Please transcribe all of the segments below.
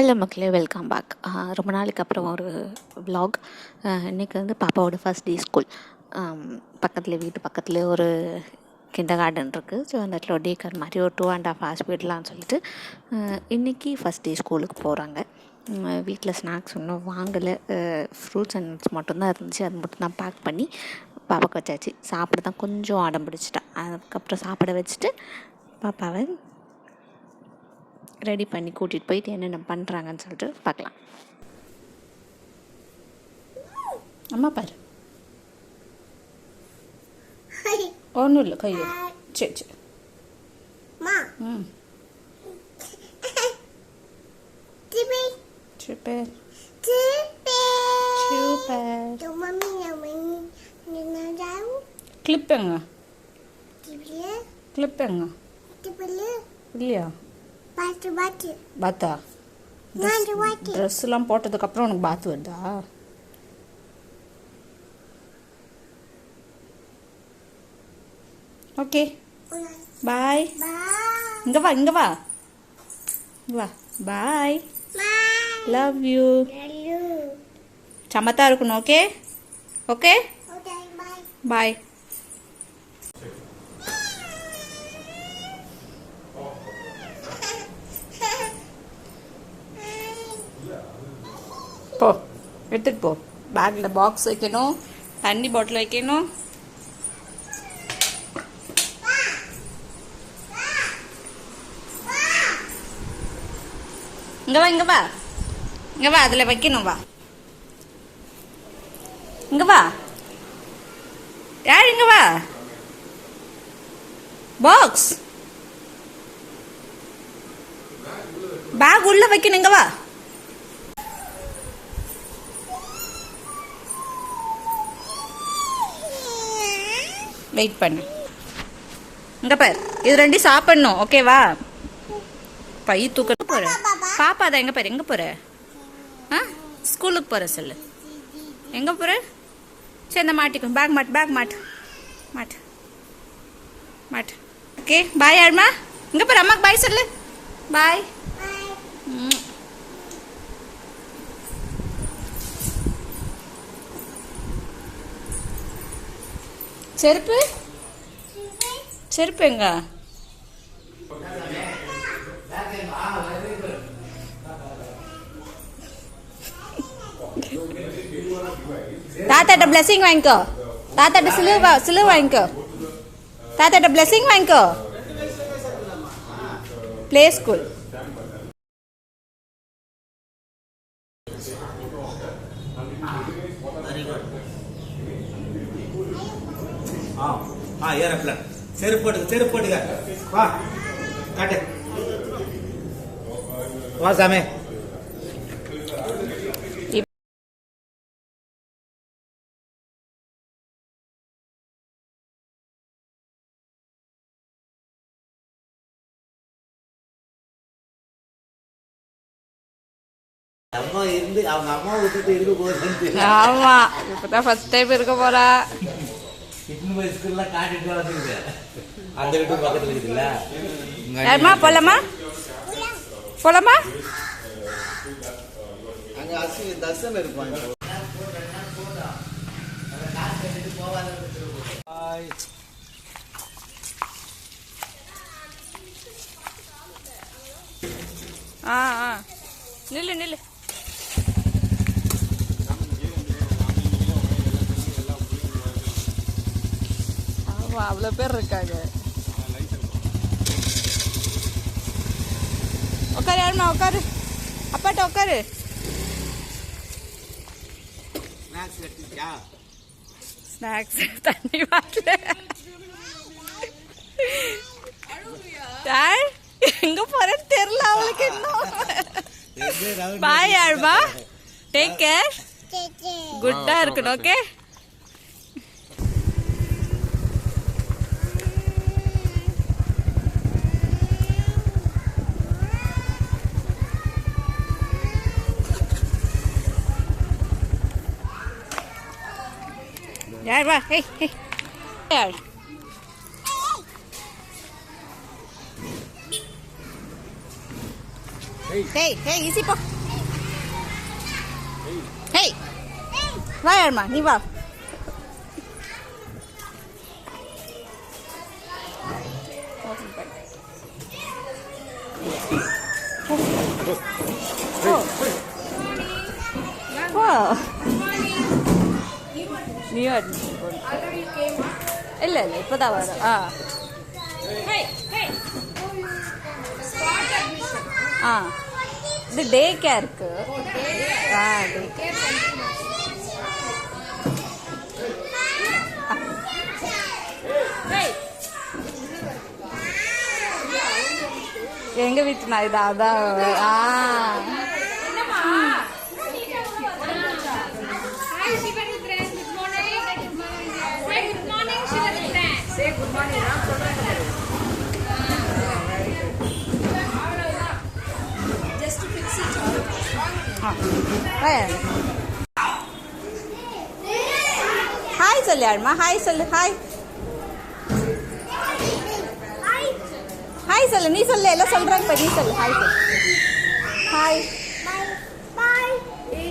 Hello மக்களே welcome back ரொம்ப நாளைக்கு அப்புறம் ஒரு விலாக் இன்றைக்கி வந்து பாப்பாவோட ஃபஸ்ட் டே ஸ்கூல் பக்கத்தில் வீட்டு பக்கத்தில் ஒரு கிண்டர் கார்டன் இருக்குது ஸோ அந்த இடத்துல ஒரு டே கார் மாதிரி ஒரு டூ அண்ட் ஆஃப் ஹார்ஸ் போயிடலான்னு சொல்லிட்டு இன்றைக்கி ஃபஸ்ட் டே ஸ்கூலுக்கு போகிறாங்க வீட்டில் ஸ்நாக்ஸ் ஒன்றும் வாங்கலை. ஃப்ரூட்ஸ் அண்ட் நட்ஸ் மட்டும்தான் இருந்துச்சு. அது மட்டும் தான் பேக் பண்ணி பாப்பாவுக்கு வச்சாச்சு. சாப்பிட தான் கொஞ்சம் அடம் பிடிச்சிட்டா. அதுக்கப்புறம் சாப்பிட வச்சுட்டு பாப்பாவை ரெடி பண்ணி கூட்டிகிட்டு போயிட்டு என்னென்ன பண்ணுறாங்கன்னு சொல்லிட்டு பார்க்கலாம். அம்மா பாரு. ஒன்றும் இல்லை கையில் சரி சரி Ma, ம். Tippy, super Tippy. Super The mommy and when you know that, clip எங்க Tippy, கிளிப் எங்க Tippy, இல்லையா Batu Batu. பாத்தா Nanti Batu. ட்ரெஸ்லாம் போட்டதுக்கப்புறம் உனக்கு பாத்து வருதா ஓகே பாய் Bye. இங்க வா இங்க வா இங்க வா bye Bye. Love you Hello. சமத்தா இருக்கணும் okay okay Okay, bye. Bye போ எடுத்துட்டு போ. பேக்கில் பாக்ஸ் வைக்கணும். தண்ணி பாட்டில் வைக்கணும். இங்கே வா இங்கே வா. இங்கே வா அதில் வைக்கணும் வா. இங்கே வா. யார் இங்கே வா? பாக்ஸ் பேக் உள்ளே வைக்கணும் இங்கே வா. வெயிட் பண்ணு. இங்கே பாரு. இது ரெண்டையும் சாப்பிடணும். ஓகேவா பை தூக்க போகிற பாப்பா தான் எங்க பாரு? எங்க போற? ஆ? ஸ்கூலுக்கு போற சொல்லு. எங்க போற? சரி இந்த மாட்டிக்கும் பேக் மாட்டு பேக் மாட்டு. மாட்டு. மாட்டு. ஓகே பாய் ஆர்மா இங்கே பாரு அம்மாக்கு பாய் சொல்லு. பாய் செருப்பு? செருப்பு எங்க? தாத்தாட்ட பிளஸிங் வாங்கிக்கோ. தாத்தாட்ட சிலு சிலு சிலுவை வாங்கிக்கோ. தாத்தாட்ட பிளஸிங் வாங்கிக்கோ. ப்ளே ஸ்கூல் ஆ ஆ ஏரோப்ளேன் செருப்பு போட்டுக்க செருப்பு போட்டுக்க. வா காட்டு. வா சாமி. அம்மா இருந்து அவங்க அம்மா விட்டுட்டு இருக்க போகுது ஆமா இப்பதான் ஃபர்ஸ்ட் டைம் இருக்க போறா. போய் ஸ்கூல்ல காட்டிட்டு வந்துருக்கு. அந்த வீட்டு பக்கத்துல இருக்குல்ல யாருமா போலாமா? போலாமா? அங்க அசி தர்சன் இருப்பாங்க. ஆ ஆ. நில்லு நில்லு. ஆமா அவ்வளோ பேர் இருக்காங்க. உட்காரு யாருமா உட்காரு அப்பாட்ட உட்காரு ஸ்நாக்ஸ் தண்ணி வாட்டல எங்க போறேன்னு தெரியல அவளுக்கு இன்னும். பாய் ஆழ்வா. Take care. குட்டா இருக்கணும் ஓகே யார் வா ஹே ஹே யார் ஹேய் ஹேய் ஈஸி போ ஹேய் வா யாருமா நீ வா போ நியூ அட்மிஷன் இல்லை இல்லை இப்போ தான் வரும் ஆ ஆ இது டே கேருக்கு ஆ டே கேர் எங்க வீட்டு நான் இது அதான் ஆ ஹாய் சொல்லு யாருமா ஹாய் சொல்லு ஹாய் ஹாய் சொல்லு நீ சொல்லு எல்லாம் சொல்றாங்க இப்ப நீ சொல்லு. ஹாய் சொல்லு hi.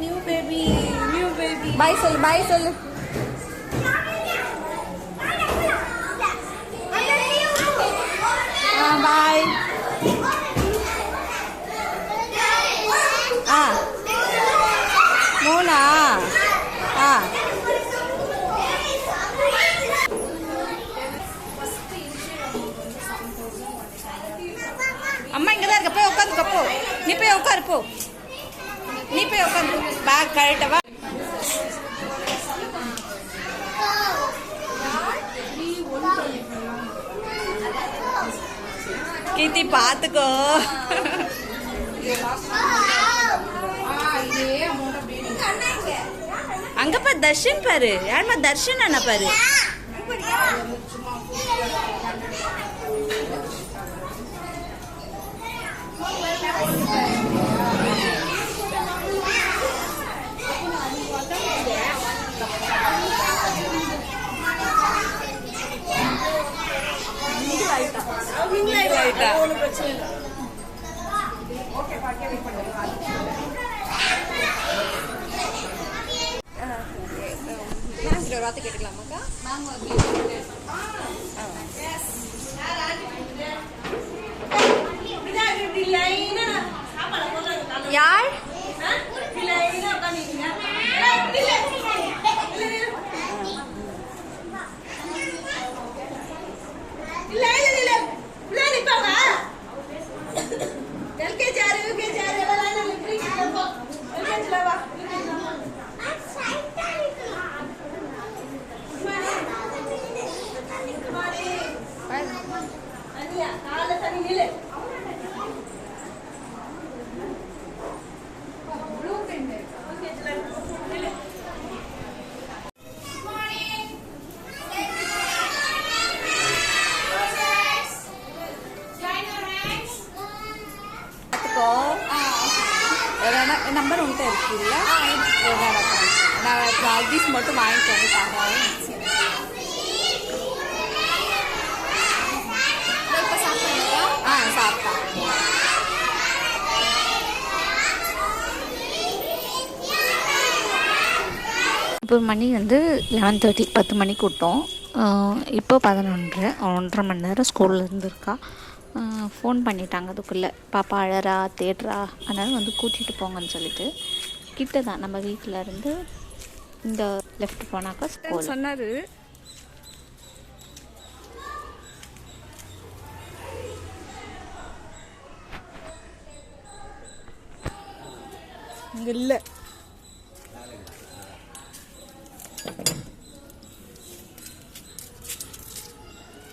New baby new baby bye சொல்லு பாய் சொல்லு பாய் ஆ மூணா ஆ அம்மா இங்க தான் இருக்க போ நீ போய் உட்காரு போ நீ போய் உட்காந்து பேக் கழட்டவா கீர்த்தி பாத்துக்கோ அங்கப்பா தர்ஷன் பாரு யாருமா தர்ஷன் அண்ணா பாரு ஒரு வார்த்தை கேட்டுக்கலாமாக்கா யார்? இருக்குல்ல நான் ப்ராக்டிஸ் மட்டும் வாங்கிட்டு வந்து தரேன் ஆ சாப்பிட்டா இப்போ மணி வந்து லெவன் தேர்ட்டி பத்து மணிக்கு விட்டோம் இப்போ பதினொன்று ஒன்றரை மணி நேரம் ஸ்கூலில் இருந்திருக்கா ஃபோன் பண்ணிட்டாங்க அதுக்குள்ளே பாப்பா அழறா தேடுறா அதனால் வந்து கூட்டிகிட்டு போங்கன்னு சொல்லிட்டு கிட்ட தான் நம்ம வீட்டில் இருந்து இந்த லெஃப்ட் போனாக்கா ஸ்கூல் சொன்னாரு. இங்க இல்ல.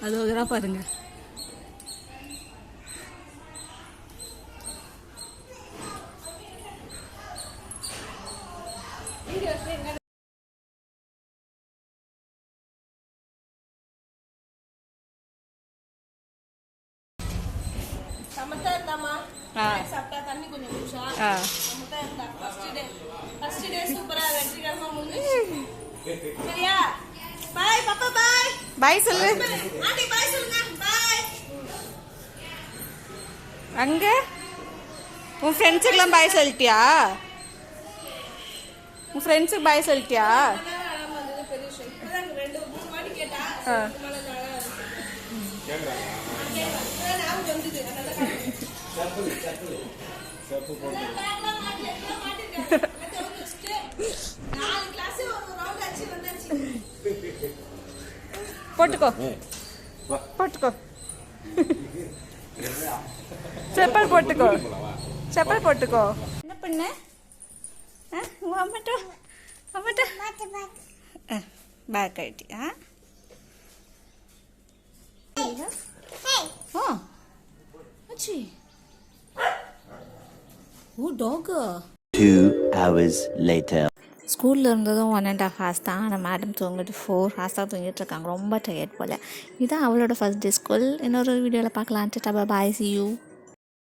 அது ஒரு பாருங்க ஆ. சாப்பிட்டா தண்ணி கொஞ்சம் குடிச்சா? சமத்தா இருந்தா ஃபர்ஸ்ட் டே ஃபர்ஸ்ட் டே சூப்பரா வெற்றிகரமா சரியா? பாய் பாப்பா பாய் பாய் சொல்லு. ஆண்டி பாய் சொல்லுங்க. பாய் அங்க? உன் ஃப்ரெண்ட்ஸுக்கெல்லாம் பாய் சொல்லிட்டியா? உன் ஃப்ரெண்ட்ஸுக்கு பாய் சொல்லிட்டியா? ரெண்டு மூணு வாட்டி கேட்டா போட்டுக்கோ போட்டுக்கோ செப்பல் போட்டுக்கோ செப்பல் போட்டுக்கோ என்ன பண்ண ஆ உன் அம்மாட்ட அம்மாட்ட பேக் ஆயிட்டி ஆ ஓ அச்சி ஓ டாகா Two hours later. ஸ்கூலில் இருந்ததும் ஒன் அண்ட் ஆஃப் ஹார்ஸ் தான். ஆனால் மேடம் தூங்கிட்டு ஃபோர் ஹார்ஸாக தூங்கிட்டு இருக்காங்க. ரொம்ப டயர்ட் போல். இதுதான் அவளோட ஃபர்ஸ்ட் டே ஸ்கூல் இன்னொரு வீடியோவில் பார்க்கலாம் டாடா பாய் சி யூ